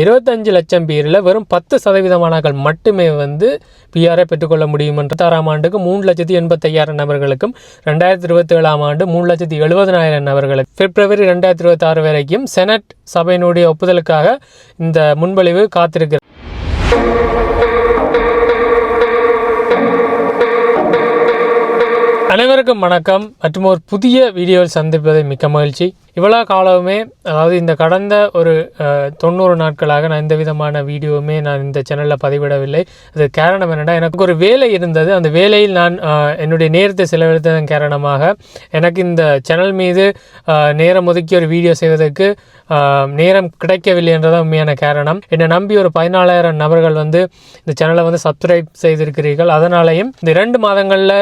இருபத்தஞ்சு லட்சம் பேரில் வெறும் பத்து சதவீதமானாக்கள் மட்டுமே வந்து பிஆரை பெற்றுக்கொள்ள முடியும் என்ற ஆறாம் ஆண்டுக்கு மூணு லட்சத்தி எண்பத்தையாயிரம் நபர்களுக்கும் ரெண்டாயிரத்தி இருபத்தி ஏழாம் ஆண்டு மூணு லட்சத்தி எழுபதனாயிரம் நபர்களுக்கு பிப்ரவரி ரெண்டாயிரத்தி இருபத்தி ஆறு வரைக்கும் செனட் சபையினுடைய ஒப்புதலுக்காக இந்த முன்மொழிவு காத்திருக்கிறது. அனைவருக்கும் வணக்கம். மற்றும் ஒரு புதிய வீடியோவில் சந்திப்பதை மிக்க மகிழ்ச்சி. இவ்வளோ காலமுமே அதாவது இந்த கடந்த ஒரு தொண்ணூறு நாட்களாக நான் எந்த விதமான வீடியோவுமே நான் இந்த சேனலில் பதிவிடவில்லை. அது காரணம் என்னென்னா எனக்கு ஒரு வேலை இருந்தது. அந்த வேலையில் நான் என்னுடைய நேரத்தை செலவழித்ததன் காரணமாக எனக்கு இந்த சேனல் மீது நேரம் ஒதுக்கி ஒரு வீடியோ செய்வதற்கு நேரம் கிடைக்கவில்லை என்றதான் உண்மையான காரணம். என்னை நம்பி ஒரு பதினாலாயிரம் நபர்கள் வந்து இந்த சேனலை வந்து சப்ஸ்கிரைப் செய்திருக்கிறீர்கள். அதனாலையும் இந்த இரண்டு மாதங்களில்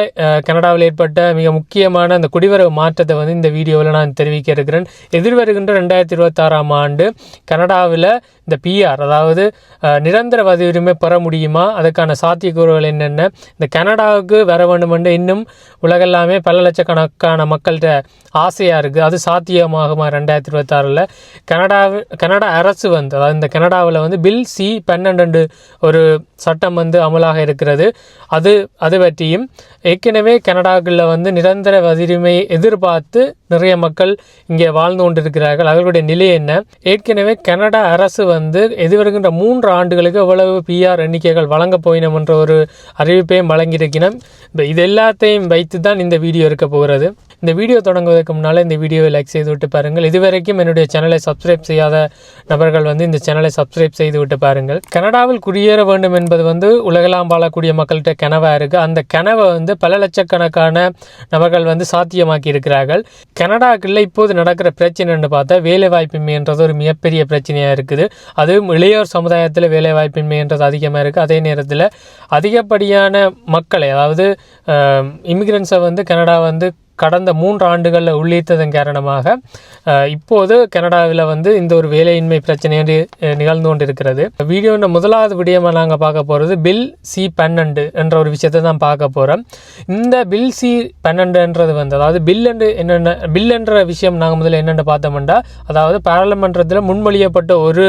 கனடாவில் ஏற்பட்ட மிக முக்கியமான அந்த குடிவரவு மாற்றத்தை வந்து இந்த வீடியோவில் நான் தெரிவிக்க இருக்கிறேன். எதிர்வருகின்ற ரெண்டாயிரத்தி இருபத்தாறாம் ஆண்டு கனடாவில் இந்த பிஆர் அதாவது நிரந்தர பதிவுரிமை பெற முடியுமா? அதுக்கான சாத்தியக்கூறுகள் என்னென்ன? இந்த கனடாவுக்கு வர வேண்டுமென்று இன்னும் உலகெல்லாமே பல லட்சக்கணக்கான மக்கள்கிட்ட ஆசையாக இருக்குது அது சாத்தியமாகுமா ரெண்டாயிரத்தி இருபத்தாறில்? கனடா கனடா அரசு வந்து அதாவது இந்த கனடாவில் வந்து பில் சி பன்னெண்டு ஒரு சட்டம் வந்து அமலாக இருக்கிறது. அது அது பற்றியும் ஏற்கனவே கனடாக்களில் வந்து நிரந்தர வதிரிமையை எதிர்பார்த்து நிறைய மக்கள் இங்கே வாழ்ந்து கொண்டிருக்கிறார்கள். அவர்களுடைய நிலை என்ன? ஏற்கனவே கனடா அரசு வந்து எதிர்வருகின்ற மூன்று ஆண்டுகளுக்கு எவ்வளவு பிஆர் எண்ணிக்கைகள் வழங்கப் போயினம் என்ற ஒரு அறிவிப்பையும் வழங்கியிருக்கிறோம் இப்போ இது எல்லாத்தையும் வைத்து தான் இந்த வீடியோ இருக்க போகிறது. இந்த வீடியோ தொடங்குவதற்கு முன்னால் இந்த வீடியோவை லைக் செய்து விட்டு பாருங்கள். இதுவரைக்கும் என்னுடைய சேனலை சப்ஸ்கிரைப் செய்யாத நபர்கள் வந்து இந்த சேனலை சப்ஸ்கிரைப் செய்து விட்டு பாருங்கள். கனடாவில் குடியேற வேண்டும் என்பது வந்து உலகெல்லாம் வாழக்கூடிய மக்கள்கிட்ட கனவாக இருக்குது அந்த கனவை வந்து பல லட்சக்கணக்கான நபர்கள் வந்து சாத்தியமாக்கி இருக்கிறார்கள். கனடாக்குள்ள இப்போது நடக்கிற பிரச்சனைன்னு பார்த்தா வேலைவாய்ப்பின்மைன்றது ஒரு மிகப்பெரிய பிரச்சனையாக இருக்குது. அதுவும் இளையோர் சமுதாயத்தில் வேலைவாய்ப்பின்மைன்றது அதிகமாக இருக்குது அதே நேரத்தில் அதிகப்படியான மக்களை அதாவது இமிக்ரன்ஸை வந்து கனடா வந்து கடந்த மூன்று ஆண்டுகளில் உள்ளீர்த்ததன் காரணமாக இப்போது கனடாவில் வந்து இந்த ஒரு வேலையின்மை பிரச்சனை நிகழ்ந்து கொண்டிருக்கிறது. வீடியோட முதலாவது விடயமாக நாங்கள் பார்க்க போகிறது பில் சி பன்னெண்டு என்ற ஒரு விஷயத்தை தான் பார்க்க போகிறோம் இந்த பில் சி பன்னெண்டுன்றது வந்து அதாவது பில் என்று என்னென்ன பில் என்ற விஷயம் நாங்கள் முதல்ல என்னென்னு பார்த்தோம்னா அதாவது பாராளுமன்றத்தில் முன்மொழியப்பட்ட ஒரு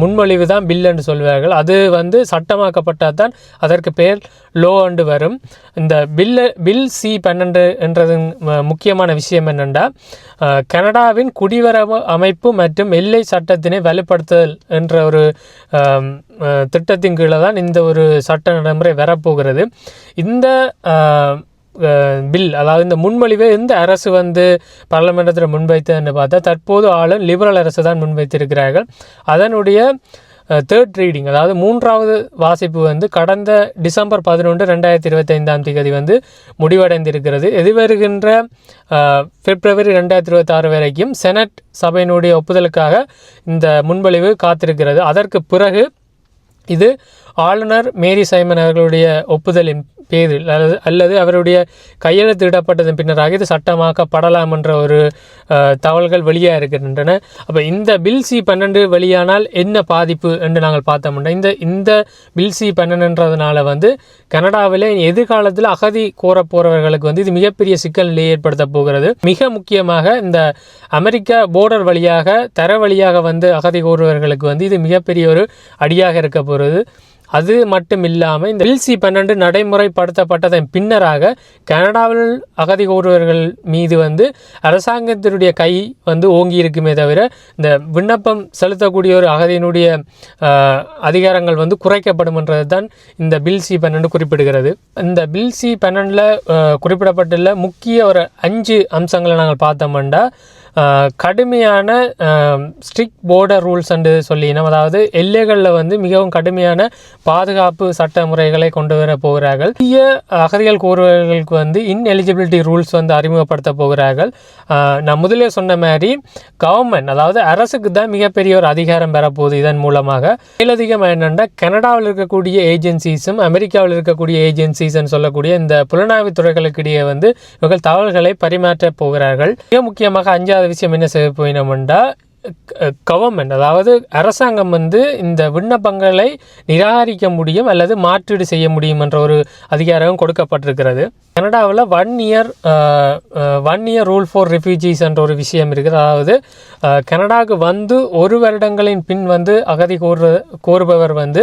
முன்மொழிவு தான் பில் என்று சொல்வார்கள். அது வந்து சட்டமாக்கப்பட்டால் தான் அதற்கு பெயர் லோ அண்டு வரும். இந்த பில்லு பில் சி பன்னெண்டு என்றதன் முக்கியமான விஷயம் என்னென்னா கனடாவின் குடிவரவு அமைப்பு மற்றும் எல்லை சட்டத்தினை வலுப்படுத்துதல் என்ற ஒரு திட்டத்தின் கீழே தான் இந்த ஒரு சட்ட நடைமுறை வரப்போகிறது. இந்த பில் அதாவது இந்த முன்மொழிவை இந்த அரசு வந்து பார்லமெண்டத்தில் முன்வைத்ததுன்னு பார்த்தா தற்போது ஆளும் லிபரல் அரசு தான் முன்வைத்திருக்கிறார்கள். அதனுடைய தேர்ட் ரீடிங் அதாவது மூன்றாவது வாசிப்பு வந்து கடந்த டிசம்பர் பதினொன்று ரெண்டாயிரத்தி இருபத்தைந்தாம் தேதி வந்து முடிவடைந்திருக்கிறது. எதிர்வருகின்ற பிப்ரவரி ரெண்டாயிரத்தி இருபத்தாறு வரைக்கும் செனட் சபையினுடைய ஒப்புதலுக்காக இந்த முன்மொழிவு காத்திருக்கிறது. அதற்கு பிறகு இது ஆளுநர் மேரி சைமன் அவர்களுடைய ஒப்புதலின் பேரில் அல்லது அல்லது அவருடைய கையெழுத்திடப்பட்டதன் பின்னராக இது சட்டமாக்கப்படலாம் என்ற ஒரு தகவல்கள் வெளியாக இருக்கின்றன. அப்போ இந்த பில் சி பன்னெண்டு வெளியானால் என்ன பாதிப்பு என்று நாங்கள் பார்த்தோம்னா இந்த இந்த பில் சி பன்னெண்டுன்றதுனால வந்து கனடாவில் எதிர்காலத்தில் அகதி கோர போகிறவர்களுக்கு வந்து இது மிகப்பெரிய சிக்கல் நிலையை ஏற்படுத்த போகிறது. மிக முக்கியமாக இந்த அமெரிக்கா போர்டர் வழியாக தர வழியாக வந்து அகதி கோருவர்களுக்கு வந்து இது மிகப்பெரிய ஒரு அடியாக இருக்க போகிறது. அது மட்டும் இல்லாமல் இந்த பில்சி பன்னெண்டு நடைமுறை நடைமுறைப்படுத்தப்பட்டதன் பின்னராக கனடாவில் அகதி கோருவர்கள் மீது வந்து அரசாங்கத்தினுடைய கை வந்து ஓங்கி இருக்குமே தவிர இந்த விண்ணப்பம் செலுத்தக்கூடிய ஒரு அகதியினுடைய அதிகாரங்கள் வந்து குறைக்கப்படும் தான் இந்த பில் சி பன்னெண்டு குறிப்பிடுகிறது. இந்த பில் சி பன்னெண்டில் குறிப்பிடப்பட்டுள்ள முக்கிய ஒரு அஞ்சு அம்சங்களை நாங்கள் பார்த்தோம்னா கடுமையான ஸ்ட்ரிக் போர்டர் ரூல்ஸ் என்று சொல்லினோம். அதாவது எல்லைகளில் வந்து மிகவும் கடுமையான பாதுகாப்பு சட்ட முறைகளை கொண்டு வர போகிறார்கள். புதிய அகதிகள் கோருவர்களுக்கு வந்து இன்எலிஜிபிலிட்டி ரூல்ஸ் வந்து அறிமுகப்படுத்த போகிறார்கள். நான் முதலே சொன்ன மாதிரி கவர்மெண்ட் அதாவது அரசுக்கு தான் மிகப்பெரிய ஒரு அதிகாரம் பெறப்போகுது இதன் மூலமாக. மேலதிகம் என்னென்னா கனடாவில் இருக்கக்கூடிய ஏஜென்சிஸும் அமெரிக்காவில் இருக்கக்கூடிய ஏஜென்சிஸ்ன்னு சொல்லக்கூடிய இந்த புலனாய்வு துறைகளுக்கு இடையே வந்து இவர்கள் தகவல்களை பரிமாற்ற போகிறார்கள். மிக முக்கியமாக அஞ்சாவது விஷயம் என்ன செய்ய போயினோம்னா கவர்மெண்ட் அதாவது அரசாங்கம் வந்து இந்த விண்ணப்பங்களை நிராகரிக்க முடியும் அல்லது மாற்றீடு செய்ய முடியும் என்ற ஒரு அதிகாரம் கொடுக்கப்பட்டிருக்கிறது. கனடாவில் one year one year rule for refugees என்ற ஒரு விஷயம் இருக்குது. அதாவது கனடாவுக்கு வந்து ஒரு வருடங்களின் பின் வந்து அகதி கோரு கோருபவர் வந்து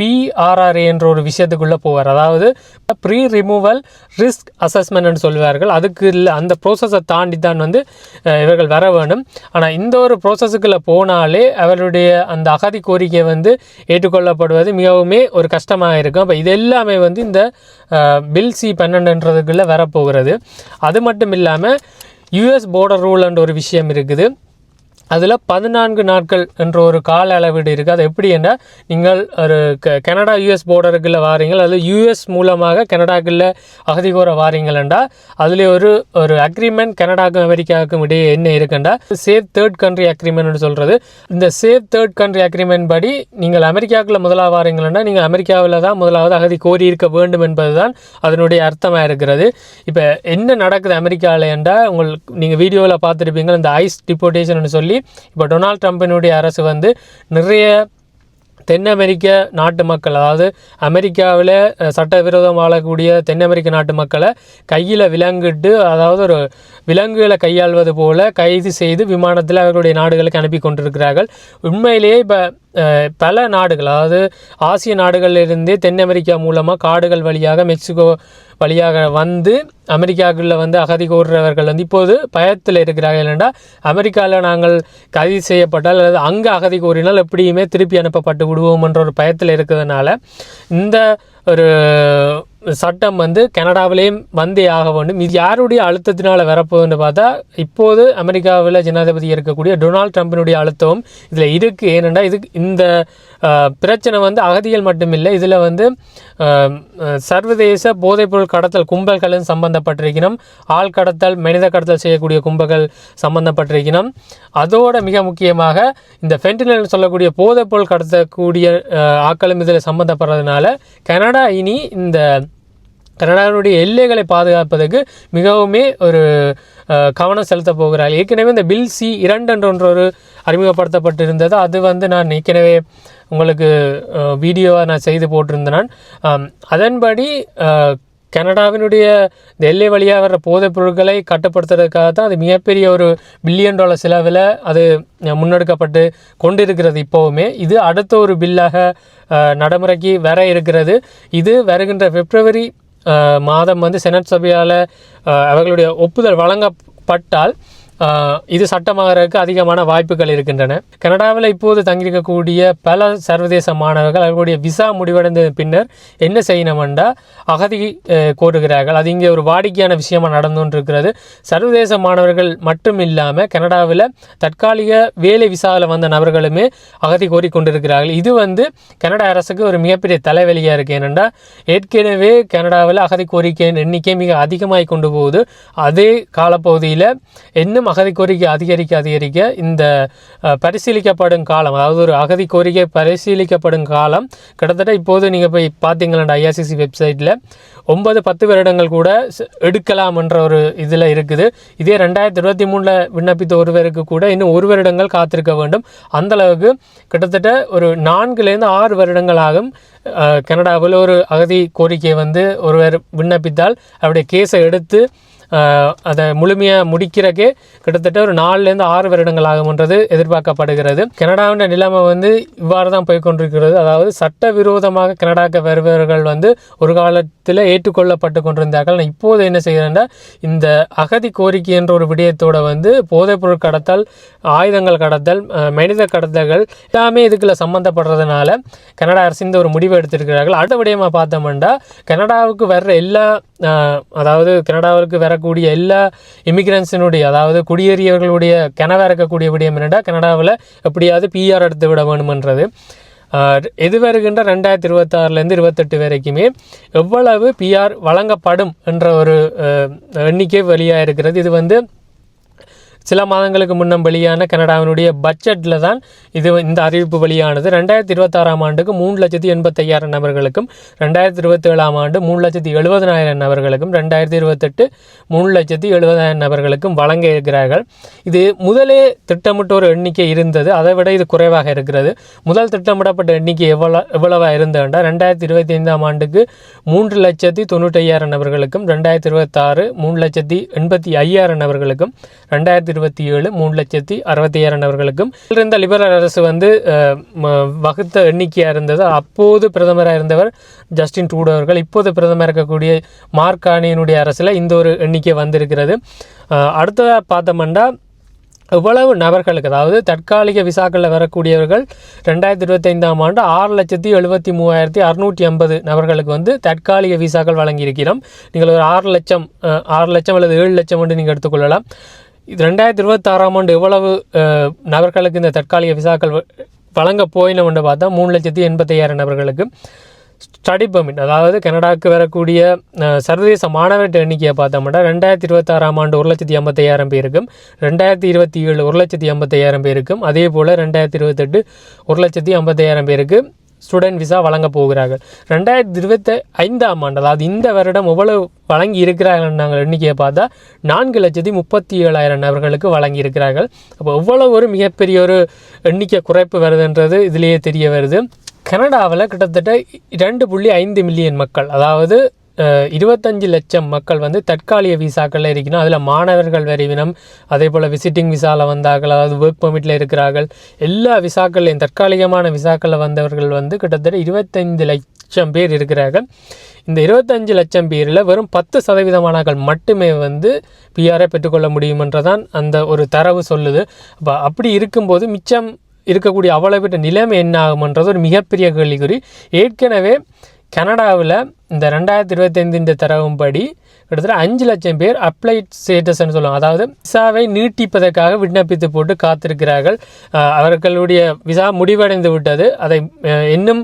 பிஆர்ஆர்ஏ என்ற ஒரு விஷயத்துக்குள்ளே போவார். அதாவது ப்ரீ ரிமூவல் ரிஸ்க் அசஸ்மெண்ட்னு சொல்வார்கள். அதுக்கு இல்லை அந்த ப்ரோசஸை தாண்டி தான் வந்து இவர்கள் வர வேணும் ஆனால் இந்த ஒரு ப்ரோசஸுக்குள்ளே போனாலே அவருடைய அந்த அகதி கோரிக்கை வந்து ஏற்றுக்கொள்ளப்படுவது மிகவுமே ஒரு கஷ்டமாக இருக்கும் அப்போ இது எல்லாமே வந்து இந்த பில் சி பன்னெண்டுன்றதுக்குள்ளே வரப்போகிறது. அது மட்டும் இல்லாமல் யூஎஸ் போர்டர் ரூல்ன்ற ஒரு விஷயம் இருக்குது. அதில் பதினான்கு நாட்கள் என்ற ஒரு கால அளவீடு இருக்குது அது எப்படி என்றால் நீங்கள் ஒரு க கனடா யூஎஸ் போர்டருக்குள்ள வாரீங்கள் அது யூஎஸ் மூலமாக கனடாக்குள்ள அகதி கோர வாரீங்கள் என்றால் அதில் ஒரு ஒரு அக்ரிமெண்ட் கனடாக்கும் அமெரிக்காவுக்கும் இடையே என்ன இருக்குண்டா சேஃப் தேர்ட் கண்ட்ரி அக்ரிமெண்ட்னு சொல்கிறது இந்த சேஃப் தேர்ட் கண்ட்ரி அக்ரிமெண்ட் படி நீங்கள் அமெரிக்காவுக்குள்ள முதலாக வாரீங்கன்னா நீங்கள் அமெரிக்காவில் தான் முதலாவது அகதி கோரி இருக்க வேண்டும் என்பதுதான் அதனுடைய அர்த்தமாக இருக்கிறது. இப்போ என்ன நடக்குது அமெரிக்காவில் என்றால் உங்களுக்கு நீங்கள் வீடியோவில் பார்த்துருப்பீங்க இந்த ஐஸ் டிபோர்டேஷன் சொல்லி இப்போ டொனால்ட் ட்ரம்பினுடைய அரசு வந்து நிறைய தென் அமெரிக்க நாட்டு மக்கள் அதாவது அமெரிக்காவில் சட்டவிரோதம் வாழக்கூடிய தென் அமெரிக்க நாட்டு மக்களை கையில் விலங்கிட்டு அதாவது ஒரு விலங்குகளை கையாள்வது போல கைது செய்து விமானத்தில் அவர்களுடைய நாடுகளுக்கு அனுப்பி கொண்டிருக்கிறார்கள். உண்மையிலேயே இப்போ பல நாடுகள் அதாவது ஆசிய நாடுகளிலிருந்து தென் அமெரிக்கா மூலமாக காடுகள் வழியாக மெக்சிகோ வழியாக வந்து அமெரிக்காக்குள்ளே வந்து அகதி கோர்றவர்கள் வந்து இப்போது பயத்தில் இருக்கிறார்கள் என்றால் அமெரிக்காவில் நாங்கள் கைது செய்யப்பட்டால் அல்லது அங்கே அகதி கோரினால் எப்படியுமே திருப்பி அனுப்பப்பட்டு விடுவோம் என்ற ஒரு பயத்தில் இருக்கிறதுனால இந்த ஒரு சட்டம் வந்து கனடாவிலேயும் வந்தே ஆக வேண்டும். இது யாருடைய அழுத்தத்தினால் வரப்போகுதுன்னு பார்த்தா இப்போது அமெரிக்காவில் ஜனாதிபதி இருக்கக்கூடிய டொனால்ட் ட்ரம்பினுடைய அழுத்தம் இதில் இருக்குது ஏனென்றால் இது இந்த பிரச்சனை வந்து அகதிகள் மட்டுமில்லை. இதில் வந்து சர்வதேச போதைப்பொருள் கடத்தல் கும்பல்களும் சம்பந்தப்பட்டிருக்கணும். ஆள் கடத்தல் மனித கடத்தல் செய்யக்கூடிய கும்பல்கள் சம்பந்தப்பட்டிருக்கணும். அதோட மிக முக்கியமாக இந்த ஃபென்டினல் சொல்லக்கூடிய போதைப்பொருள் கடத்தக்கூடிய ஆக்களும் ஆட்களும் இதில் சம்பந்தப்படுறதுனால கனடா இனி இந்த கனடாவினுடைய எல்லைகளை பாதுகாப்பதற்கு மிகவுமே ஒரு கவனம் செலுத்த போகிறார். ஏற்கனவே இந்த பில் சி இரண்டு என்ற ஒரு அறிமுகப்படுத்தப்பட்டிருந்தது. அது வந்து நான் ஏற்கனவே உங்களுக்கு வீடியோவாக நான் செய்து போட்டிருந்தேன். நான். அதன்படி கனடாவினுடைய இந்த எல்லை வழியாக வர்ற போதைப் பொருட்களை கட்டுப்படுத்துறதுக்காக தான் அது மிகப்பெரிய ஒரு பில்லியன் டாலர் செலவில் அது முன்னெடுக்கப்பட்டு கொண்டிருக்கிறது இப்போவுமே. இது அடுத்த ஒரு பில்லாக நடைமுறைக்கு வர இருக்கிறது. இது வருகின்ற பிப்ரவரி மாதம் வந்து செனட் சபையால் அவர்களுடைய ஒப்புதல் வழங்கப்பட்டால் இது சட்டமாகறதுக்கு அதிகமான வாய்ப்புகள் இருக்கின்றன. கனடாவில் இப்போது தங்கியிருக்கக்கூடிய பல சர்வதேச மாணவர்கள் அவர்களுடைய விசா முடிவடைந்த பின்னர் என்ன செய்யணுமெண்டா அகதி கோருகிறார்கள். அது இங்கே ஒரு வாடிக்கையான விஷயமாக நடந்து சர்வதேச மாணவர்கள் மட்டும் இல்லாமல் கனடாவில் தற்காலிக வேலை விசாவில் வந்த நபர்களுமே அகதி கோரி கொண்டிருக்கிறார்கள். இது வந்து கனடா அரசுக்கு ஒரு மிகப்பெரிய தலைவலியாக இருக்குது ஏனென்றா ஏற்கனவே கனடாவில் அகதி கோரிக்கையின் எண்ணிக்கை மிக அதிகமாகி கொண்டு போகுது. அதே காலப்பகுதியில் இன்னும் அகதி கோரிக்கை அதிகரிக்க அதிகரிக்க இந்த பரிசீலிக்கப்படும் காலம் அதாவது ஒரு அகதி கோரிக்கை பரிசீலிக்கப்படும் காலம் கிட்டத்தட்ட இப்போது நீங்கள் போய் பார்த்தீங்களா ஐஆர்சிசி வெப்சைட்டில் ஒன்பது பத்து வருடங்கள் கூட எடுக்கலாம் என்ற ஒரு இதில் இருக்குது. இதே ரெண்டாயிரத்தி இருபத்தி மூணில் விண்ணப்பித்த ஒருவருக்கு கூட இன்னும் ஒரு வருடங்கள் காத்திருக்க வேண்டும். அந்த அளவுக்கு கிட்டத்தட்ட ஒரு நான்குலேருந்து ஆறு வருடங்கள் ஆகும் கனடாவில் ஒரு அகதி கோரிக்கை வந்து ஒருவர் விண்ணப்பித்தால் அவருடைய கேஸை எடுத்து அதை முழுமையாக முடிக்கிறக்கே கிட்டத்தட்ட ஒரு நாலுலேருந்து ஆறு வருடங்கள் ஆகும்ன்றது எதிர்பார்க்கப்படுகிறது. கனடாவின் நிலைமை வந்து இவ்வாறு தான் போய் கொண்டிருக்கிறது. அதாவது சட்டவிரோதமாக கனடாக்கு வருபவர்கள் வந்து ஒரு காலத்தில் ஏற்றுக்கொள்ளப்பட்டு கொண்டிருந்தார்கள். நான் இப்போது என்ன செய்கிறேன்னா இந்த அகதி கோரிக்கை என்ற ஒரு விடயத்தோட வந்து போதைப்பொருள் கடத்தல் ஆயுதங்கள் கடத்தல் மனித கடத்தல்கள் எல்லாமே இதுக்குள்ள சம்மந்தப்படுறதுனால கனடா அரசு இந்த ஒரு முடிவு எடுத்திருக்கிறார்கள். அடுத்த விடயமாக பார்த்தோம்னா கனடாவுக்கு வர்ற எல்லா அதாவது கனடாவிற்கு வரக்கூடிய எல்லா இமிகிரன்ஸினுடைய அதாவது குடியேறியவர்களுடைய கனவா இருக்கக்கூடிய விடயம் என்னென்னா கனடாவில் எப்படியாவது பிஆர் எடுத்து விட வேணுமென்றது. எது வருகின்ற ரெண்டாயிரத்தி இருபத்தாறுலேருந்து இருபத்தெட்டு வரைக்குமே எவ்வளவு பிஆர் வழங்கப்படும் என்ற ஒரு எண்ணிக்கை வெளியாக இருக்கிறது இது வந்து சில மாதங்களுக்கு முன்னம் வெளியான கனடாவினுடைய பட்ஜெட்டில் தான் இது இந்த அறிவிப்பு வெளியானது. ரெண்டாயிரத்தி இருபத்தாறாம் ஆண்டுக்கு மூணு லட்சத்தி எண்பத்தையாயிரம் நபர்களுக்கும் ரெண்டாயிரத்தி இருபத்தேழாம் ஆண்டு மூணு லட்சத்தி எழுபதனாயிரம் நபர்களுக்கும் ரெண்டாயிரத்தி இருபத்தெட்டு மூணு லட்சத்தி எழுபதாயிரம் நபர்களுக்கும் வழங்க இருக்கிறார்கள். இது முதலே திட்டமிட்ட ஒரு எண்ணிக்கை இருந்தது. அதை விட இது குறைவாக இருக்கிறது. முதல் திட்டமிடப்பட்ட எண்ணிக்கை எவ்வளோ எவ்வளவாக இருந்ததுண்டா ரெண்டாயிரத்தி இருபத்தி ஐந்தாம் ஆண்டுக்கு மூன்று லட்சத்தி தொண்ணூற்றையாயிரம் நபர்களுக்கும் ரெண்டாயிரத்தி இருபத்தாறு மூணு லட்சத்தி எண்பத்தி ஐயாயிரம் நபர்களுக்கும் ரெண்டாயிரத்தி இருபத்தி ஏழு மூணு லட்சத்தி அறுபத்தி ஐயாயிரம் நபர்களுக்கும். இருந்த லிபரல் அரசு வந்து வகுத்த எண்ணிக்கையாக இருந்தது. அப்போது பிரதமராக இருந்தவர் ஜஸ்டின் ட்ரூடோ அவர்கள். இப்போது பிரதமர் இருக்கக்கூடிய மார்கானியினுடைய அரசில் இந்த ஒரு எண்ணிக்கை வந்திருக்கிறது. அடுத்ததாக பார்த்தோம்னா இவ்வளவு நபர்களுக்கு அதாவது தற்காலிக விசாக்களில் வரக்கூடியவர்கள் ரெண்டாயிரத்தி இருபத்தைந்தாம் ஆண்டு ஆறு லட்சத்தி எழுபத்தி மூவாயிரத்தி அறுநூற்றி ஐம்பது நபர்களுக்கு வந்து தற்காலிக விசாக்கள் வழங்கியிருக்கிறோம். நீங்கள் ஒரு ஆறு லட்சம் ஆறு லட்சம் அல்லது ஏழு லட்சம் என்று நீங்கள் எடுத்துக்கொள்ளலாம். இது ரெண்டாயிரத்தி இருபத்தாறாம் ஆண்டு எவ்வளவு நபர்களுக்கு இந்த தற்காலிக விசாக்கள் வ- வழங்க போயினோம்னு பார்த்தா மூணு லட்சத்தி எண்பத்தையாயிரம் நபர்களுக்கு ஸ்டடி பர்மிட் அதாவது கனடாவுக்கு வரக்கூடிய சர்வதேச மாணவர்கிட்ட எண்ணிக்கையை பார்த்தோம்னா ரெண்டாயிரத்தி இருபத்தாறாம் ஆண்டு ஒரு லட்சத்தி ஐம்பத்தையாயிரம் பேருக்கும் ரெண்டாயிரத்தி இருபத்தி ஏழு ஒரு லட்சத்தி ஐம்பத்தையாயிரம் பேருக்கும் அதே போல் ரெண்டாயிரத்தி இருபத்தெட்டு ஒரு லட்சத்தி ஐம்பத்தையாயிரம் பேருக்கு ஸ்டூடெண்ட் விசா வழங்க போகிறார்கள். ரெண்டாயிரத்தி இருபத்தி ஐந்தாம் ஆண்டு அதாவது இந்த வருடம் எவ்வளவு வழங்கி இருக்கிறார்கள் நாங்கள் எண்ணிக்கையை பார்த்தா நான்கு லட்சத்தி முப்பத்தி ஏழாயிரம் நபர்களுக்கு வழங்கி இருக்கிறார்கள். அப்போ எவ்வளோ ஒரு மிகப்பெரிய ஒரு எண்ணிக்கை குறைப்பு வருதுன்றது இதிலேயே தெரிய வருது. கனடாவில் கிட்டத்தட்ட ரெண்டு புள்ளி ஐந்து மில்லியன் மக்கள் அதாவது இருபத்தஞ்சு லட்சம் மக்கள் வந்து தற்காலிக விசாக்களில் இருக்கணும். அதில் மாணவர்கள் வரைவினம் அதே போல் விசிட்டிங் விசாவில் வந்தார்கள் அதாவது ஒர்க் பர்மிட்டில் இருக்கிறார்கள். எல்லா விசாக்கள்லையும் தற்காலிகமான விசாக்களில் வந்தவர்கள் வந்து கிட்டத்தட்ட இருபத்தைந்து லட்சம் பேர் இருக்கிறார்கள். இந்த இருபத்தஞ்சு லட்சம் பேரில் வெறும் பத்து சதவீதமானாக்கள் மட்டுமே வந்து பிஆரை பெற்றுக்கொள்ள முடியுமென்றதான் அந்த ஒரு தரவு சொல்லுது. அப்போ அப்படி இருக்கும்போது மிச்சம் இருக்கக்கூடிய அவ்வளவு பெற்ற நிலைமை என்ன ஆகுமன்றது ஒரு மிகப்பெரிய கேள்விக்குறி. ஏற்கனவே கனடாவில் இந்த ரெண்டாயிரத்தி இருபத்தைந்து இந்த தரவும்படி கிட்டத்தட்ட அஞ்சு லட்சம் பேர் அப்ளைட் ஸ்டேட்டஸ்ன்னு சொல்லுவாங்க. அதாவது விசாவை நீட்டிப்பதற்காக விண்ணப்பித்து போட்டு காத்திருக்கிறார்கள். அவர்களுடைய விசா முடிவடைந்து விட்டது அதை இன்னும்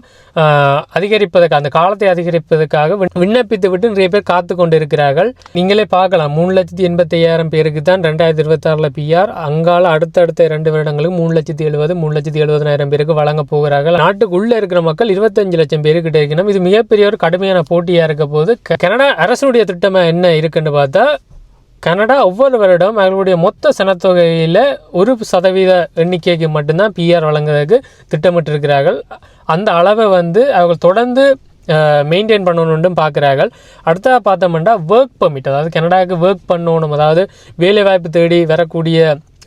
அதிகரிப்பதற்கு அந்த காலத்தை அதிகரிப்பதற்காக விண்- விண்ணப்பித்து விட்டு நிறைய பேர் காத்து கொண்டிருக்கிறார்கள். நீங்களே பார்க்கலாம். மூணு லட்சத்தி எண்பத்தி ஐயாயிரம் பேருக்கு தான் ரெண்டாயிரத்தி இருபத்தாறில் பிஆர் அங்கால அடுத்தடுத்த இரண்டு வருடங்களுக்கு மூணு லட்சத்தி எழுபது மூணு லட்சத்தி எழுபதனாயிரம் பேருக்கு வழங்க போகிறார்கள். நாட்டுக்குள்ளே இருக்கிற மக்கள் இருபத்தஞ்சு லட்சம் பேருக்கிட்ட இருக்கணும். இது மிகப்பெரிய ஒரு கடுமையான போட்டியாக இருக்க போது க- கனடா அரசுடைய திட்டமாக என்ன இருக்குன்னு பார்த்தா கனடா ஒவ்வொரு வருடம் அவர்களுடைய மொத்த சனத்தொகையில் ஒரு சதவீத எண்ணிக்கைக்கு மட்டும்தான் பிஆர் வழங்குறதுக்கு திட்டமிட்டிருக்கிறார்கள். அந்த அளவை வந்து அவர்கள் தொடர்ந்து மெயின்டைன் பண்ணணுன்னும் பார்க்குறார்கள். அடுத்ததாக பார்த்தோம்னா ஒர்க் பர்மிட் அதாவது கனடாவுக்கு ஒர்க் பண்ணணும் அதாவது வேலைவாய்ப்பு தேடி வரக்கூடிய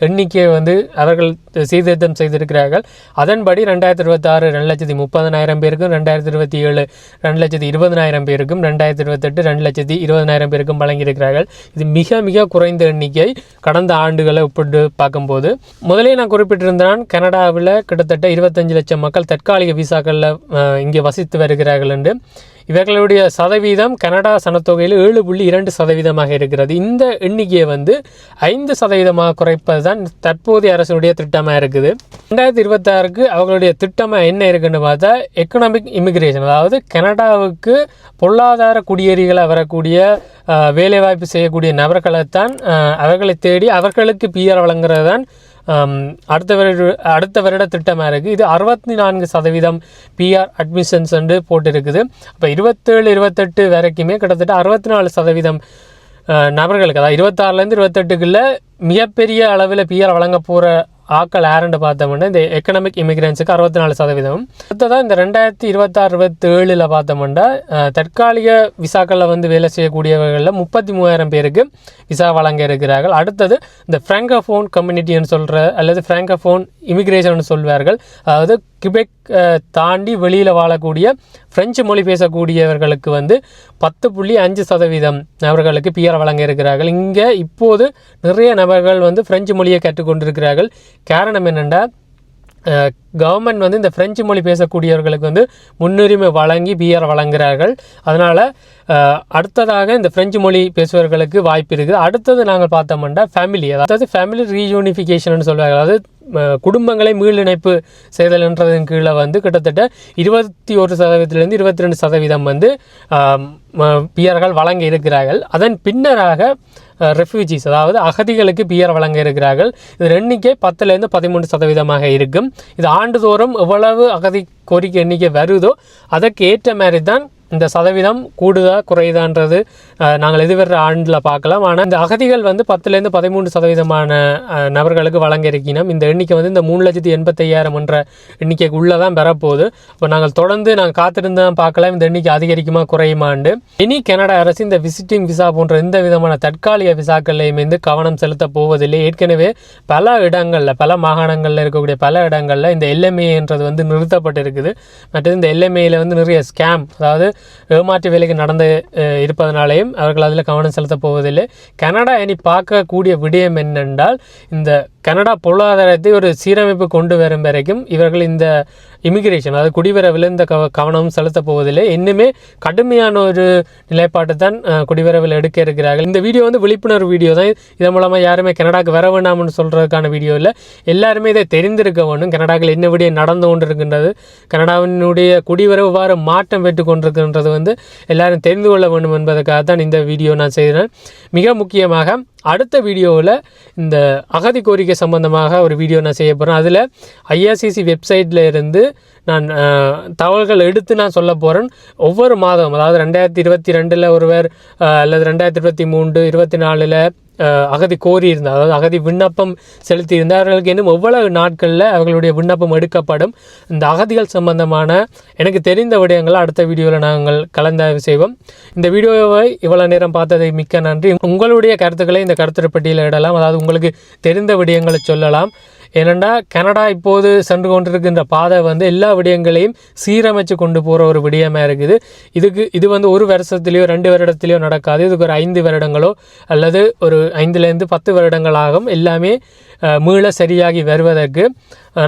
எண்ணிக்கையை வந்து அவர்கள் சீர்திருத்தம் செய்திருக்கிறார்கள். அதன்படி ரெண்டாயிரத்தி இருபத்தாறு ரெண்டு லட்சத்தி முப்பதனாயிரம் பேருக்கும் ரெண்டாயிரத்தி இருபத்தி ஏழு ரெண்டு லட்சத்தி இருபதனாயிரம் பேருக்கும் ரெண்டாயிரத்தி இருபத்தெட்டு ரெண்டு லட்சத்தி இருபதனாயிரம் பேருக்கும் வழங்கியிருக்கிறார்கள். இது மிக மிக குறைந்த எண்ணிக்கை கடந்த ஆண்டுகளை ஒப்பிட்டு பார்க்கும்போது. முதலே நான் குறிப்பிட்டிருந்தான் கனடாவில் கிட்டத்தட்ட இருபத்தஞ்சு லட்சம் மக்கள் தற்காலிக விசாக்களில் இங்கே வசித்து வருகிறார்கள் என்று. இவர்களுடைய சதவீதம் கனடா சனத்தொகையில் ஏழு புள்ளி இரண்டு சதவீதமாக இருக்கிறது. இந்த எண்ணிக்கையை வந்து ஐந்து சதவீதமாக குறைப்பது தான் தற்போதைய அரசுடைய திட்டமாக இருக்குது. ரெண்டாயிரத்தி இருபத்தாறுக்கு அவர்களுடைய திட்டமாக என்ன இருக்குன்னு பார்த்தா எக்கனாமிக் இமிகிரேஷன் அதாவது கனடாவுக்கு பொருளாதார குடியேறிகளாக வரக்கூடிய வேலைவாய்ப்பு செய்யக்கூடிய நபர்களைத்தான் அவர்களை தேடி அவர்களுக்கு பிஆர் வழங்குறது தான் அடுத்த வருட அடுத்த வருட திட்டமாக இருக்குது இது அறுபத்தி நான்கு சதவீதம் பிஆர் அட்மிஷன்ஸ் வந்து போட்டிருக்குது. அப்போ இருபத்தேழு இருபத்தெட்டு வரைக்குமே கிட்டத்தட்ட அறுபத்தி நாலு சதவீதம் நபர்களுக்கு அதாவது இருபத்தாறுலேருந்து இருபத்தெட்டுக்குள்ளே மிகப்பெரிய அளவில் பிஆர் வழங்க போகிற ஆக்கள் யாருன்னு பார்த்தோம்னா இந்த எக்கனாமிக் இமிகிரன்ஸுக்கு அறுபத்தி நாலு சதவீதம். அடுத்ததான் இந்த ரெண்டாயிரத்தி இருபத்தாறு இருபத்தேழில் பார்த்தோம்னா தற்காலிக விசாக்களில் வந்து வேலை செய்யக்கூடியவர்களில் முப்பத்தி மூவாயிரம் பேருக்கு விசா வழங்க இருக்கிறார்கள். அடுத்தது இந்த ஃப்ராங்கோஃபோன் கம்யூனிட்டின்னு சொல்கிற அல்லது ஃப்ராங்கோஃபோன் இமிக்ரேஷன் சொல்வார்கள். அதாவது கிபெக் தாண்டி வெளியில் வாழக்கூடிய ஃப்ரெஞ்சு மொழி பேசக்கூடியவர்களுக்கு வந்து பத்து புள்ளி அஞ்சு சதவீதம் நபர்களுக்கு பிஆர் வழங்க இருக்கிறார்கள். இங்கே இப்போது நிறைய நபர்கள் வந்து ஃப்ரெஞ்சு மொழியை கற்றுக்கொண்டிருக்கிறார்கள். காரணம் என்னென்னா கவர்மெண்ட் வந்து இந்த ஃப்ரெஞ்சு மொழி பேசக்கூடியவர்களுக்கு வந்து முன்னுரிமை வழங்கி பிஆர் வழங்குகிறார்கள். அதனால் அடுத்ததாக இந்த பிரெஞ்சு மொழி பேசுபவர்களுக்கு வாய்ப்பு இருக்குது. அடுத்தது நாங்கள் பார்த்தோம்னா ஃபேமிலி அதாவது ஃபேமிலி ரீயூனிஃபிகேஷன் சொல்லுவாங்க அதாவது குடும்பங்களை மீளிணைப்பு செய்தல் என்றதன் கீழே வந்து கிட்டத்தட்ட இருபத்தி ஒரு சதவீதத்திலிருந்து இருபத்தி ரெண்டு சதவீதம் வந்து பியர்கள் வழங்க இருக்கிறார்கள். அதன் பின்னராக ரெஃப்யூஜிஸ் அதாவது அகதிகளுக்கு பியர் வழங்க இருக்கிறார்கள். இது எண்ணிக்கை பத்துலேருந்து பதிமூன்று சதவீதமாக இருக்கும். இது ஆண்டுதோறும் எவ்வளவு அகதி கோரிக்கை எண்ணிக்கை வருதோ அதற்கு ஏற்ற மாதிரி தான் இந்த சதவீதம் கூடுதா குறையுதான்றது நாங்கள் எதிர்வர ஆண்டில் பார்க்கலாம். ஆனால் இந்த அகதிகள் வந்து பத்துலேருந்து பதிமூன்று சதவீதமான நபர்களுக்கு வழங்க இருக்கணும் இந்த எண்ணிக்கை வந்து இந்த மூணு லட்சத்தி எண்பத்தையாயிரம் என்ற எண்ணிக்கைக்கு உள்ளே தான் பெறப்போகுது இப்போ நாங்கள் தொடர்ந்து நாங்கள் காத்திருந்து தான் பார்க்கலாம். இந்த எண்ணிக்கை அதிகரிக்குமா குறையுமாண்டு இனி கனடா அரசு இந்த விசிட்டிங் விசா போன்ற எந்த விதமான தற்காலிக விசாக்கள்லையும் வந்து கவனம் செலுத்த போவதில்லை. ஏற்கனவே பல இடங்களில் பல மாகாணங்களில் இருக்கக்கூடிய பல இடங்களில் இந்த எல்எம்ஏன்றது வந்து நிறுத்தப்பட்டிருக்குது. மற்றது இந்த எல்எம்ஏயில் வந்து நிறைய ஸ்கேம் அதாவது ஏமாற்று வேலைக்கு நடந்து இருப்பதனாலேயும் அவர்கள் அதில் கவனம் செலுத்தப் போவதில்லை. கனடா இனி பார்க்கக்கூடிய விடயம் என்னென்றால் இந்த கனடா பொருளாதாரத்தை ஒரு சீரமைப்பு கொண்டு வரும் வரைக்கும் இவர்கள் இந்த இமிகிரேஷன் அதாவது குடிவரவில் இந்த கவ கவனம் செலுத்தப் போவதில்லை. இன்னுமே கடுமையான ஒரு நிலைப்பாட்டை தான் குடிவரவில் எடுக்க இருக்கிறார்கள். இந்த வீடியோ வந்து விழிப்புணர்வு வீடியோ தான். இதன் மூலமாக யாருமே கனடாக்கு வர வேண்டாம்னு சொல்கிறதுக்கான வீடியோ இல்லை. எல்லாருமே இதை தெரிந்திருக்க வேண்டும். கனடாவில் என்ன விடிய நடந்து கொண்டு இருக்கின்றது கனடாவினுடைய குடிவரவு வார மாற்றம் பெற்று கொண்டிருக்கின்றது வந்து எல்லாரும் தெரிந்து கொள்ள வேண்டும் என்பதற்காக தான் இந்த வீடியோ நான் செய்கிறேன். மிக முக்கியமாக அடுத்த வீடியோவில் இந்த அகதி கோரிக்கை சம்பந்தமாக ஒரு வீடியோ நான் செய்ய போகிறேன் அதில் ஐஆர்சிசி வெப்சைட்டில் இருந்து நான் தகவல்கள் எடுத்து நான் சொல்ல போகிறேன் ஒவ்வொரு மாதம் அதாவது ரெண்டாயிரத்தி இருபத்தி ரெண்டில் ஒருவர் அல்லது ரெண்டாயிரத்தி இருபத்தி மூன்று இருபத்தி நாலில் அகதி கோரியிருந்தார். அதாவது அகதி விண்ணப்பம் செலுத்தி இருந்தார் அவர்களுக்கு இன்னும் எவ்வளவு நாட்களில் அவர்களுடைய விண்ணப்பம் எடுக்கப்படும்? இந்த அகதிகள் சம்பந்தமான எனக்கு தெரிந்த விடயங்களை அடுத்த வீடியோவில் நாங்கள் கலந்தாய்வு செய்வோம். இந்த வீடியோவை இவ்வளோ நேரம் பார்த்ததை மிக்க நன்றி. உங்களுடைய கருத்துக்களை இந்த கருத்துரை பட்டியலில் இடலாம். அதாவது உங்களுக்கு தெரிந்த விடயங்களை சொல்லலாம். ஏனெண்டா கனடா இப்போது சென்று கொண்டிருக்கின்ற பாதை வந்து எல்லா விடயங்களையும் சீரமைச்சு கொண்டு போகிற ஒரு விடயமாக இருக்குது. இதுக்கு இது வந்து ஒரு வருஷத்துலேயோ ரெண்டு வருடத்துலேயோ நடக்காது. இதுக்கு ஒரு ஐந்து வருடங்களோ அல்லது ஒரு ஐந்துலேருந்து பத்து வருடங்களாகும் எல்லாமே மீள சரியாகி வருவதற்கு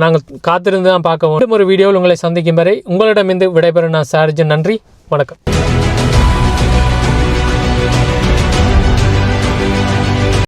நாங்கள் காத்திருந்து தான் பார்க்க வேண்டும் ஒரு வீடியோவில் உங்களை சந்திக்கும் வரை உங்களிடமிருந்து விடைபெற நான் சார்ஜன் நன்றி. வணக்கம்.